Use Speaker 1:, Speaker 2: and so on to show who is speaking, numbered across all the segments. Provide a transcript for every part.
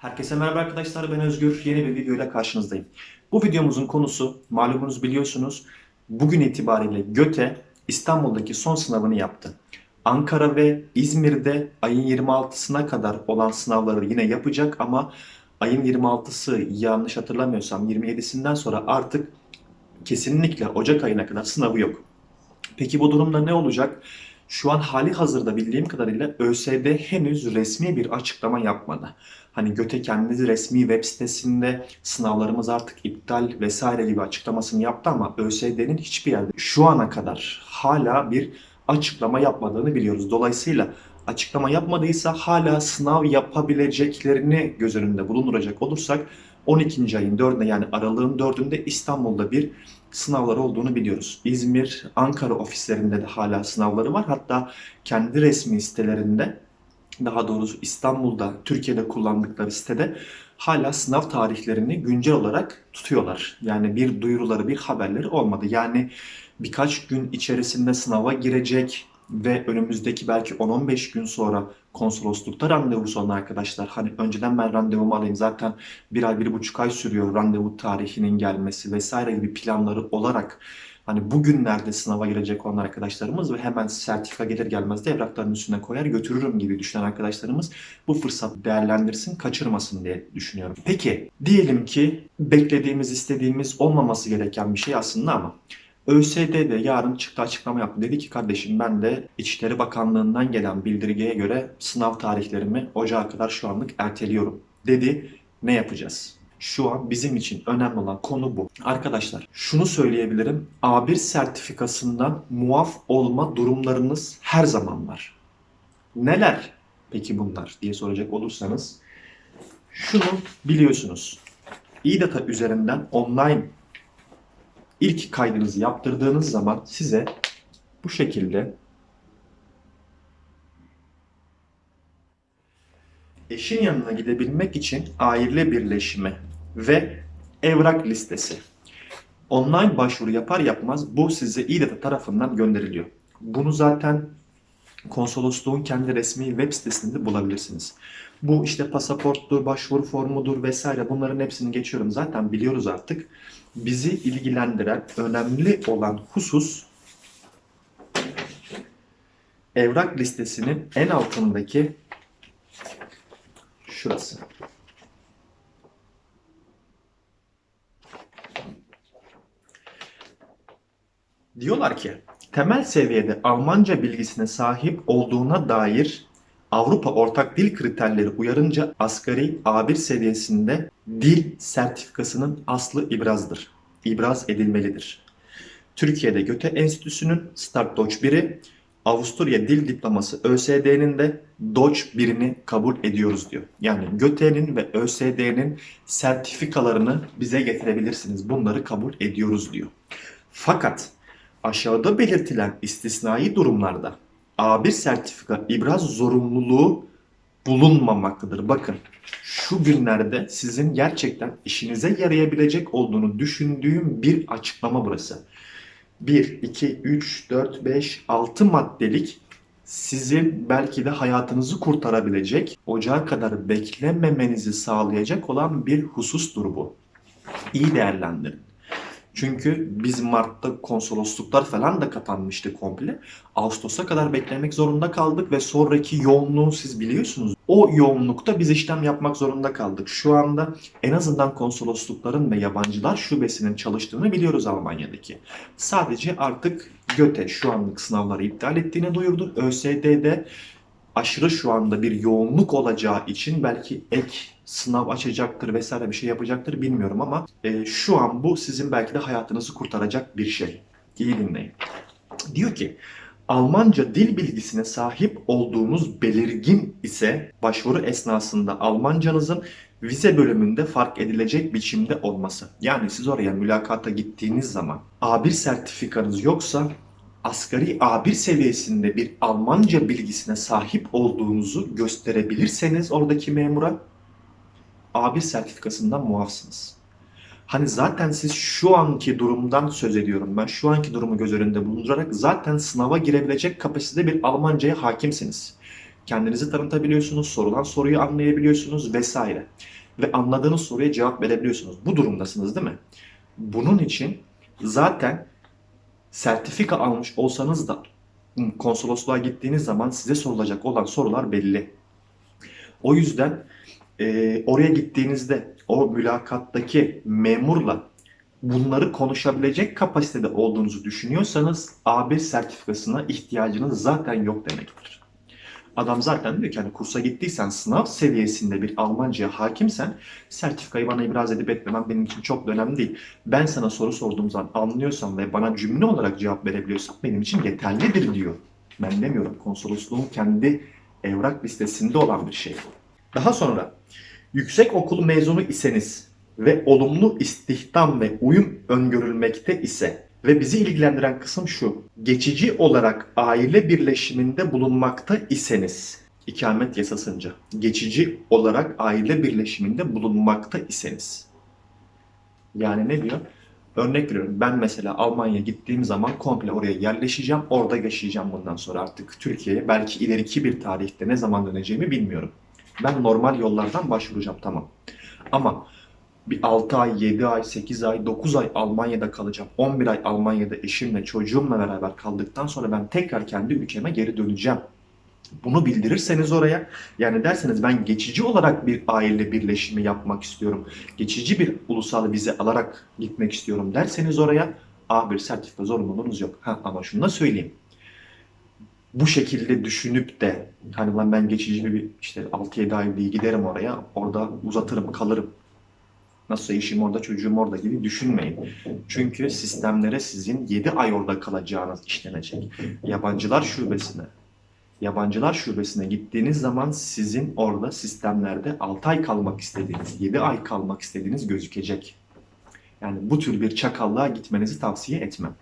Speaker 1: Herkese merhaba arkadaşlar ben Özgür. Yeni bir videoyla karşınızdayım. Bu videomuzun konusu malumunuz biliyorsunuz bugün itibariyle GÖTE İstanbul'daki son sınavını yaptı. Ankara ve İzmir'de ayın 26'sına kadar olan sınavları yine yapacak ama ayın 26'sı yanlış hatırlamıyorsam 27'sinden sonra artık kesinlikle Ocak ayına kadar sınavı yok. Peki bu durumda ne olacak? Şu an hali hazırda bildiğim kadarıyla ÖSYM henüz resmi bir açıklama yapmadı. Hani GÖTE kendi resmi web sitesinde sınavlarımız artık iptal vesaire gibi açıklamasını yaptı ama ÖSYM'nin hiçbir yerde şu ana kadar hala bir açıklama yapmadığını biliyoruz. Dolayısıyla açıklama yapmadıysa hala sınav yapabileceklerini göz önünde bulunduracak olursak 12. ayın 4'ünde yani aralığın 4'ünde İstanbul'da bir sınavları olduğunu biliyoruz. İzmir, Ankara ofislerinde de hala sınavları var. Hatta kendi resmi sitelerinde daha doğrusu İstanbul'da, Türkiye'de kullandıkları sitede hala sınav tarihlerini güncel olarak tutuyorlar. Yani bir duyuruları, bir haberleri olmadı. Yani birkaç gün içerisinde sınava girecek ve önümüzdeki belki 10-15 gün sonra konsoloslukta randevusu olan arkadaşlar hani önceden ben randevumu alayım zaten bir ay, bir buçuk ay sürüyor randevu tarihinin gelmesi vesaire gibi planları olarak hani bugünlerde sınava girecek olan arkadaşlarımız ve hemen sertifika gelir gelmez de evrakların üstüne koyar götürürüm gibi düşünen arkadaşlarımız bu fırsatı değerlendirsin, kaçırmasın diye düşünüyorum. Peki diyelim ki beklediğimiz, istediğimiz olmaması gereken bir şey aslında ama ÖSYD de yarın çıktı açıklama yaptı. Dedi ki kardeşim ben de İçişleri Bakanlığı'ndan gelen bildirgeye göre sınav tarihlerimi ocağa kadar şu anlık erteliyorum dedi. Ne yapacağız? Şu an bizim için önemli olan konu bu. Arkadaşlar şunu söyleyebilirim. A1 sertifikasından muaf olma durumlarınız her zaman var. Neler peki bunlar diye soracak olursanız şunu biliyorsunuz. İDATA üzerinden online ilk kaydınızı yaptırdığınız zaman size bu şekilde eşin yanına gidebilmek için aile birleşimi ve evrak listesi. Online başvuru yapar yapmaz bu size İDATA tarafından gönderiliyor. Bunu zaten konsolosluğun kendi resmi web sitesinde bulabilirsiniz. Bu işte pasaporttur, başvuru formudur vesaire bunların hepsini geçiyorum. Zaten biliyoruz artık. Bizi ilgilendiren önemli olan husus evrak listesinin en altındaki şurası. Diyorlar ki temel seviyede Almanca bilgisine sahip olduğuna dair Avrupa Ortak Dil Kriterleri uyarınca asgari A1 seviyesinde dil sertifikasının aslı ibrazdır. İbraz edilmelidir. Türkiye'de Göte Enstitüsü'nün Start Deutsch 1'i, Avusturya Dil Diploması ÖSD'nin de Deutsch 1'ini kabul ediyoruz diyor. Yani Göte'nin ve ÖSD'nin sertifikalarını bize getirebilirsiniz. Bunları kabul ediyoruz diyor. Fakat aşağıda belirtilen istisnai durumlarda A1 sertifika ibraz zorunluluğu bulunmamaktadır. Bakın şu günlerde sizin gerçekten işinize yarayabilecek olduğunu düşündüğüm bir açıklama burası. 1, 2, 3, 4, 5, 6 maddelik sizin belki de hayatınızı kurtarabilecek, ocağa kadar beklememenizi sağlayacak olan bir husustur bu. İyi değerlendirin. Çünkü biz Mart'ta konsolosluklar falan da kapanmıştı komple. Ağustos'a kadar beklemek zorunda kaldık ve sonraki yoğunluğu siz biliyorsunuz. O yoğunlukta biz işlem yapmak zorunda kaldık. Şu anda en azından konsoloslukların ve yabancılar şubesinin çalıştığını biliyoruz Almanya'daki. Sadece artık GÖTE şu anlık sınavları iptal ettiğini duyurdu. ÖSD'de aşırı şu anda bir yoğunluk olacağı için belki ek sınav açacaktır vesaire bir şey yapacaktır bilmiyorum ama e, şu an bu sizin belki de hayatınızı kurtaracak bir şey. İyi dinleyin. Diyor ki Almanca dil bilgisine sahip olduğunuz belirgin ise başvuru esnasında Almancanızın vize bölümünde fark edilecek biçimde olması. Yani siz oraya mülakata gittiğiniz zaman A1 sertifikanız yoksa asgari A1 seviyesinde bir Almanca bilgisine sahip olduğunuzu gösterebilirseniz oradaki memura A1 sertifikasından muafsınız. Hani zaten siz şu anki durumdan söz ediyorum ben. Şu anki durumu göz önünde bulundurarak zaten sınava girebilecek kapasitede bir Almancaya hakimsiniz. Kendinizi tanıtabiliyorsunuz, sorulan soruyu anlayabiliyorsunuz vesaire. Ve anladığınız soruya cevap verebiliyorsunuz. Bu durumdasınız değil mi? Bunun için zaten sertifika almış olsanız da konsolosluğa gittiğiniz zaman size sorulacak olan sorular belli. O yüzden e, oraya gittiğinizde o mülakattaki memurla bunları konuşabilecek kapasitede olduğunuzu düşünüyorsanız A1 sertifikasına ihtiyacınız zaten yok demektir. Adam zaten diyor ki hani kursa gittiysen sınav seviyesinde bir Almanca'ya hakimsen sertifikayı bana ibraz edip etmemem benim için çok da önemli değil. Ben sana soru sorduğum zaman anlıyorsam ve bana cümle olarak cevap verebiliyorsan benim için yeterlidir diyor. Ben demiyorum konsolosluğun kendi evrak listesinde olan bir şey. Daha sonra yüksek okul mezunu iseniz ve olumlu istihdam ve uyum öngörülmekte ise ve bizi ilgilendiren kısım şu. Geçici olarak aile birleşiminde bulunmakta iseniz ikamet yasasınca geçici olarak aile birleşiminde bulunmakta iseniz yani ne diyor? Örnek veriyorum ben mesela Almanya'ya gittiğim zaman komple oraya yerleşeceğim. Orada yaşayacağım bundan sonra artık Türkiye'ye. Belki ileriki bir tarihte ne zaman döneceğimi bilmiyorum. Ben normal yollardan başvuracağım tamam. Ama bir 6 ay, 7 ay, 8 ay, 9 ay Almanya'da kalacağım. 11 ay Almanya'da eşimle, çocuğumla beraber kaldıktan sonra ben tekrar kendi ülkeme geri döneceğim. Bunu bildirirseniz oraya, yani derseniz ben geçici olarak bir aile birleşimi yapmak istiyorum, geçici bir ulusal vize alarak gitmek istiyorum derseniz oraya A1 sertifika zorunluluğunuz yok. Ha, ama şunu da söyleyeyim. Bu şekilde düşünüp de hani ben geçici bir işte 6-7 ay giderim oraya, orada uzatırım, kalırım. Nasıl işim orada, çocuğum orada gibi düşünmeyin. Çünkü sistemlere sizin 7 ay orada kalacağınız işlenecek. Yabancılar şubesine, yabancılar şubesine gittiğiniz zaman sizin orada sistemlerde 6 ay kalmak istediğiniz, 7 ay kalmak istediğiniz gözükecek. Yani bu tür bir çakallığa gitmenizi tavsiye etmem.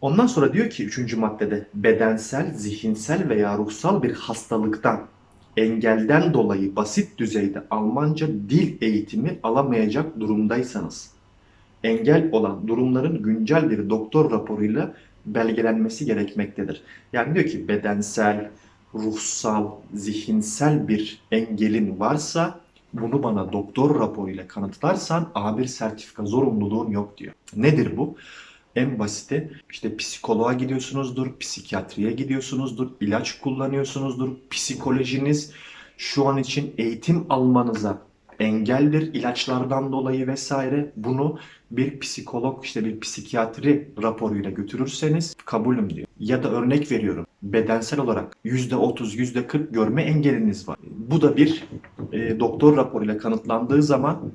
Speaker 1: Ondan sonra diyor ki 3. maddede bedensel, zihinsel veya ruhsal bir hastalıktan, engelden dolayı basit düzeyde Almanca dil eğitimi alamayacak durumdaysanız, engel olan durumların güncel bir doktor raporuyla belgelenmesi gerekmektedir. Yani diyor ki bedensel, ruhsal, zihinsel bir engelin varsa bunu bana doktor raporuyla kanıtlarsan A1 sertifika zorunluluğun yok diyor. Nedir bu? En basiti işte psikoloğa gidiyorsunuzdur, psikiyatriye gidiyorsunuzdur, ilaç kullanıyorsunuzdur, psikolojiniz şu an için eğitim almanıza engeldir ilaçlardan dolayı vesaire. Bunu bir psikolog işte bir psikiyatri raporuyla götürürseniz kabulüm diyor. Ya da örnek veriyorum bedensel olarak %30, %40 görme engeliniz var. Bu da bir e, doktor raporuyla kanıtlandığı zaman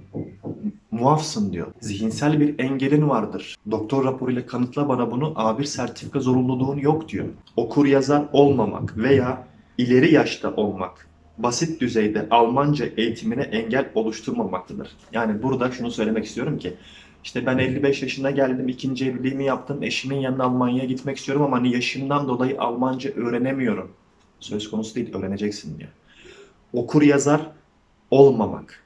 Speaker 1: muafsın diyor. Zihinsel bir engelin vardır. Doktor raporuyla kanıtla bana bunu A1 sertifika zorunluluğun yok diyor. Okur yazar olmamak veya ileri yaşta olmak basit düzeyde Almanca eğitimine engel oluşturmamaktadır. Yani burada şunu söylemek istiyorum ki işte ben 55 yaşına geldim, ikinci evliliğimi yaptım, eşimin yanına Almanya'ya gitmek istiyorum ama hani yaşımdan dolayı Almanca öğrenemiyorum. Söz konusu değil, öğreneceksin diyor. Okur yazar olmamak.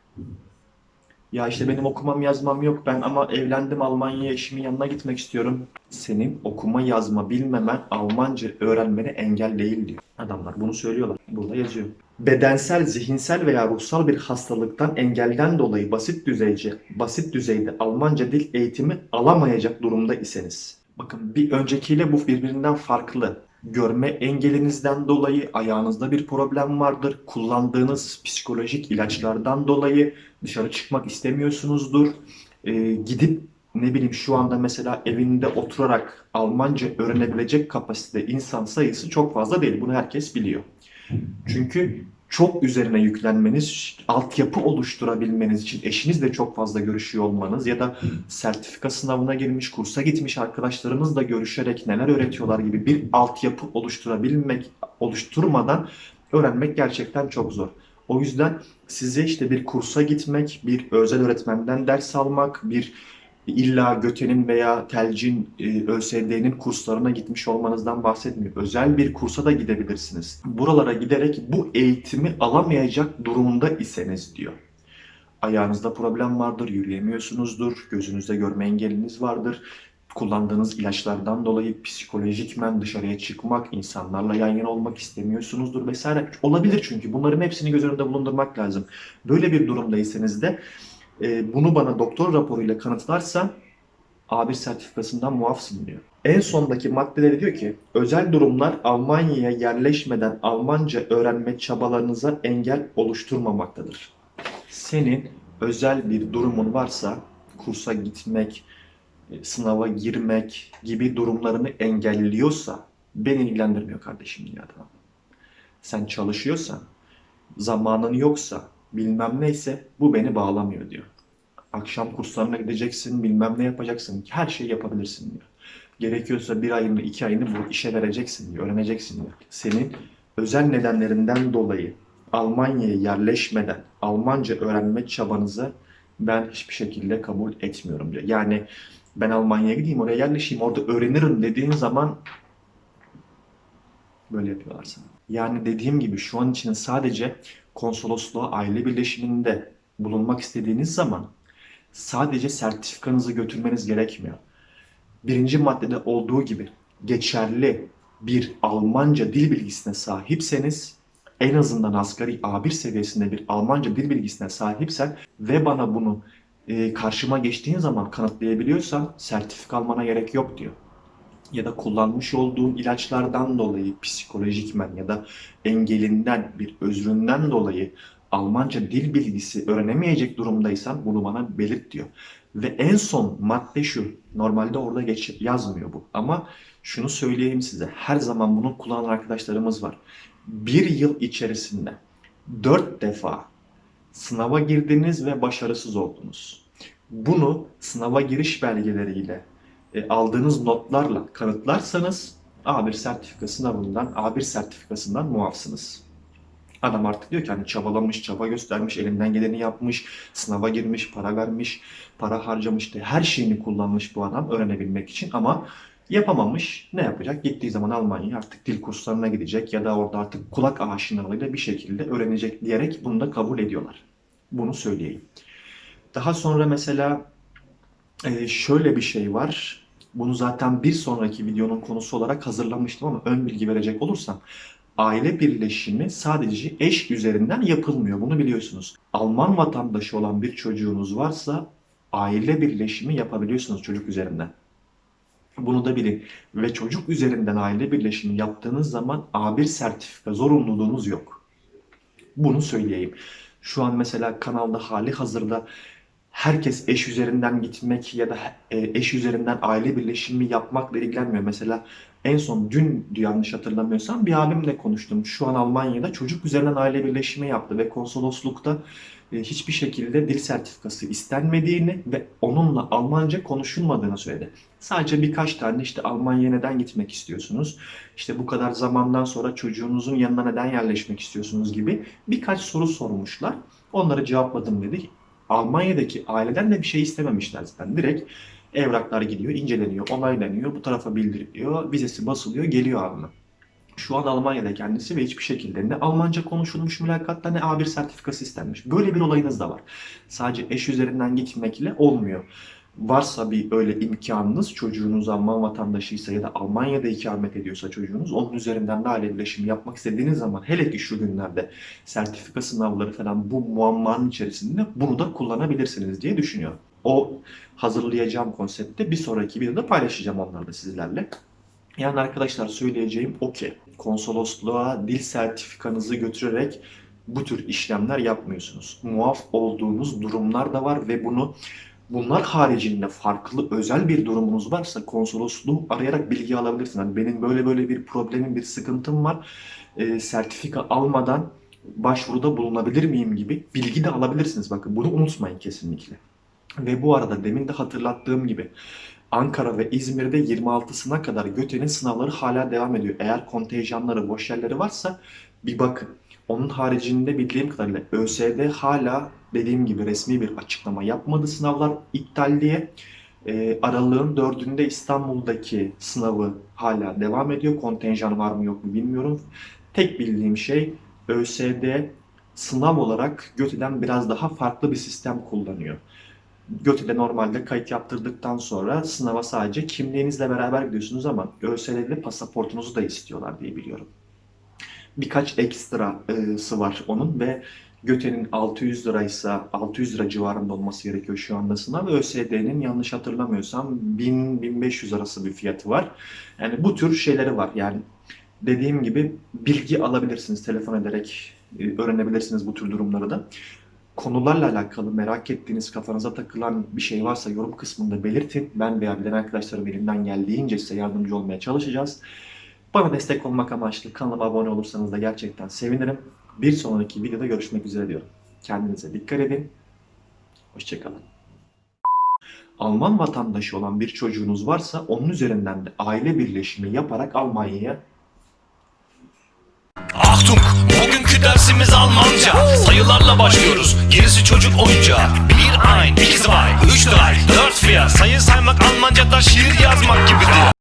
Speaker 1: Ya işte benim okumam yazmam yok ben ama evlendim Almanya'ya eşimin yanına gitmek istiyorum. Senin okuma yazma bilmemen Almanca öğrenmene engel değil diyor. Adamlar bunu söylüyorlar. Burada yazıyor. Bedensel, zihinsel veya ruhsal bir hastalıktan engelden dolayı basit düzeyce, basit düzeyde Almanca dil eğitimi alamayacak durumda iseniz. Bakın bir öncekiyle bu birbirinden farklı. Görme engelinizden dolayı ayağınızda bir problem vardır. Kullandığınız psikolojik ilaçlardan dolayı dışarı çıkmak istemiyorsunuzdur. Ee, gidip ne bileyim şu anda mesela evinde oturarak Almanca öğrenebilecek kapasitede insan sayısı çok fazla değil. Bunu herkes biliyor. Çünkü çok üzerine yüklenmeniz, altyapı oluşturabilmeniz için eşinizle çok fazla görüşüyor olmanız ya da sertifika sınavına girmiş, kursa gitmiş arkadaşlarımızla görüşerek neler öğretiyorlar gibi bir altyapı oluşturabilmek, oluşturmadan öğrenmek gerçekten çok zor. O yüzden size işte bir kursa gitmek, bir özel öğretmenden ders almak, bir illa Göte'nin veya Telcin, e, ÖSD'nin kurslarına gitmiş olmanızdan bahsetmiyor. Özel bir kursa da gidebilirsiniz. Buralara giderek bu eğitimi alamayacak durumda iseniz diyor. Ayağınızda problem vardır, yürüyemiyorsunuzdur, gözünüzde görme engeliniz vardır, kullandığınız ilaçlardan dolayı psikolojikmen dışarıya çıkmak, insanlarla yan yana olmak istemiyorsunuzdur vesaire. Olabilir çünkü bunların hepsini göz önünde bulundurmak lazım. Böyle bir durumdaysanız da e, bunu bana doktor raporuyla kanıtlarsa A1 sertifikasından muafsın diyor. En sondaki maddeleri diyor ki özel durumlar Almanya'ya yerleşmeden Almanca öğrenme çabalarınıza engel oluşturmamaktadır. Senin özel bir durumun varsa kursa gitmek, e, sınava girmek gibi durumlarını engelliyorsa beni ilgilendirmiyor kardeşim diyor adam. Sen çalışıyorsan, zamanın yoksa, bilmem neyse bu beni bağlamıyor diyor. Akşam kurslarına gideceksin, bilmem ne yapacaksın. Her şeyi yapabilirsin diyor. Gerekiyorsa bir ayını, iki ayını bu işe vereceksin diyor, öğreneceksin diyor. Senin özel nedenlerinden dolayı Almanya'ya yerleşmeden Almanca öğrenme çabanızı ben hiçbir şekilde kabul etmiyorum diyor. Yani ben Almanya'ya gideyim, oraya yerleşeyim, orada öğrenirim dediğin zaman böyle yapıyorlar sana. Yani dediğim gibi şu an için sadece konsolosluğa aile birleşiminde bulunmak istediğiniz zaman sadece sertifikanızı götürmeniz gerekmiyor. Birinci maddede olduğu gibi geçerli bir Almanca dil bilgisine sahipseniz en azından asgari A1 seviyesinde bir Almanca dil bilgisine sahipsen ve bana bunu e, karşıma geçtiğin zaman kanıtlayabiliyorsan sertifika almana gerek yok diyor. Ya da kullanmış olduğun ilaçlardan dolayı psikolojikmen ya da engelinden bir özründen dolayı Almanca dil bilgisi öğrenemeyecek durumdaysan bunu bana belirt diyor. Ve en son madde şu. Normalde orada geç yazmıyor bu. Ama şunu söyleyeyim size. Her zaman bunu kullanan arkadaşlarımız var. Bir yıl içerisinde dört defa sınava girdiniz ve başarısız oldunuz. Bunu sınava giriş belgeleriyle e, aldığınız notlarla kanıtlarsanız A1 sertifika sınavından, A1 sertifikasından muafsınız. Adam artık diyor ki hani çabalamış, çaba göstermiş, elinden geleni yapmış, sınava girmiş, para vermiş, para harcamış diye her şeyini kullanmış bu adam öğrenebilmek için ama yapamamış. Ne yapacak? Gittiği zaman Almanya'ya artık dil kurslarına gidecek ya da orada artık kulak aşinalığıyla bir şekilde öğrenecek diyerek bunu da kabul ediyorlar. Bunu söyleyeyim. Daha sonra mesela e, şöyle bir şey var. Bunu zaten bir sonraki videonun konusu olarak hazırlamıştım ama ön bilgi verecek olursam aile birleşimi sadece eş üzerinden yapılmıyor. Bunu biliyorsunuz. Alman vatandaşı olan bir çocuğunuz varsa aile birleşimi yapabiliyorsunuz çocuk üzerinden. Bunu da bilin. Ve çocuk üzerinden aile birleşimi yaptığınız zaman A1 sertifika zorunluluğunuz yok. Bunu söyleyeyim. Şu an mesela kanalda hali hazırda herkes eş üzerinden gitmek ya da e, eş üzerinden aile birleşimi yapmakla ilgilenmiyor. Mesela en son dün yanlış hatırlamıyorsam bir abimle konuştum. Şu an Almanya'da çocuk üzerinden aile birleşimi yaptı ve konsoloslukta e, hiçbir şekilde dil sertifikası istenmediğini ve onunla Almanca konuşulmadığını söyledi. Sadece birkaç tane işte Almanya'ya neden gitmek istiyorsunuz? İşte bu kadar zamandan sonra çocuğunuzun yanına neden yerleşmek istiyorsunuz gibi birkaç soru sormuşlar. Onları cevapladım dedi. Almanya'daki aileden de bir şey istememişler zaten. Direkt evraklar gidiyor, inceleniyor, onaylanıyor, bu tarafa bildiriliyor, vizesi basılıyor, geliyor abime. Şu an Almanya'da kendisi ve hiçbir şekilde ne Almanca konuşulmuş mülakatta ne A1 sertifikası istenmiş. Böyle bir olayınız da var. Sadece eş üzerinden gitmekle olmuyor. Varsa bir öyle imkanınız çocuğunuz Alman vatandaşıysa ya da Almanya'da ikamet ediyorsa çocuğunuz onun üzerinden de aile birleşimi yapmak istediğiniz zaman hele ki şu günlerde sertifika sınavları falan bu muammanın içerisinde bunu da kullanabilirsiniz diye düşünüyorum. O hazırlayacağım konsepti bir sonraki videoda paylaşacağım onları sizlerle. Yani arkadaşlar söyleyeceğim o ki konsolosluğa dil sertifikanızı götürerek bu tür işlemler yapmıyorsunuz. Muaf olduğunuz durumlar da var ve bunu bunlar haricinde farklı özel bir durumunuz varsa konsolosluğu arayarak bilgi alabilirsiniz. Yani benim böyle böyle bir problemim, bir sıkıntım var. E, sertifika almadan başvuruda bulunabilir miyim gibi bilgi de alabilirsiniz. Bakın bunu unutmayın kesinlikle. Ve bu arada demin de hatırlattığım gibi Ankara ve İzmir'de 26'sına kadar GÖTE'nin sınavları hala devam ediyor. Eğer kontenjanları, boş yerleri varsa bir bakın. Onun haricinde bildiğim kadarıyla ÖSD hala dediğim gibi resmi bir açıklama yapmadı sınavlar iptal diye. E, aralığın 4'ünde İstanbul'daki sınavı hala devam ediyor. Kontenjan var mı yok mu bilmiyorum. Tek bildiğim şey ÖSD sınav olarak GÖTE'den biraz daha farklı bir sistem kullanıyor. Göte'de normalde kayıt yaptırdıktan sonra sınava sadece kimliğinizle beraber gidiyorsunuz ama ÖSYM'de pasaportunuzu da istiyorlar diye biliyorum. Birkaç ekstrası var onun ve Göte'nin 600 liraysa 600 lira civarında olması gerekiyor şu anda sınav. ÖSYD'nin yanlış hatırlamıyorsam 1000-1500 arası bir fiyatı var. Yani bu tür şeyleri var. Yani dediğim gibi bilgi alabilirsiniz telefon ederek e, öğrenebilirsiniz bu tür durumları da. Konularla alakalı merak ettiğiniz kafanıza takılan bir şey varsa yorum kısmında belirtin. Ben veya bilen arkadaşlarım elimden geldiğince size yardımcı olmaya çalışacağız. Bana destek olmak amaçlı kanalıma abone olursanız da gerçekten sevinirim. Bir sonraki videoda görüşmek üzere diyorum. Kendinize dikkat edin. Hoşçakalın. Alman vatandaşı olan bir çocuğunuz varsa onun üzerinden de aile birleşimi yaparak Almanya'ya
Speaker 2: dersimiz Almanca. Sayılarla başlıyoruz. Gerisi çocuk oyuncağı. 1, 1, 2, 2, 3, 4, 4, 4. Sayı saymak Almanca'da şiir yazmak gibidir.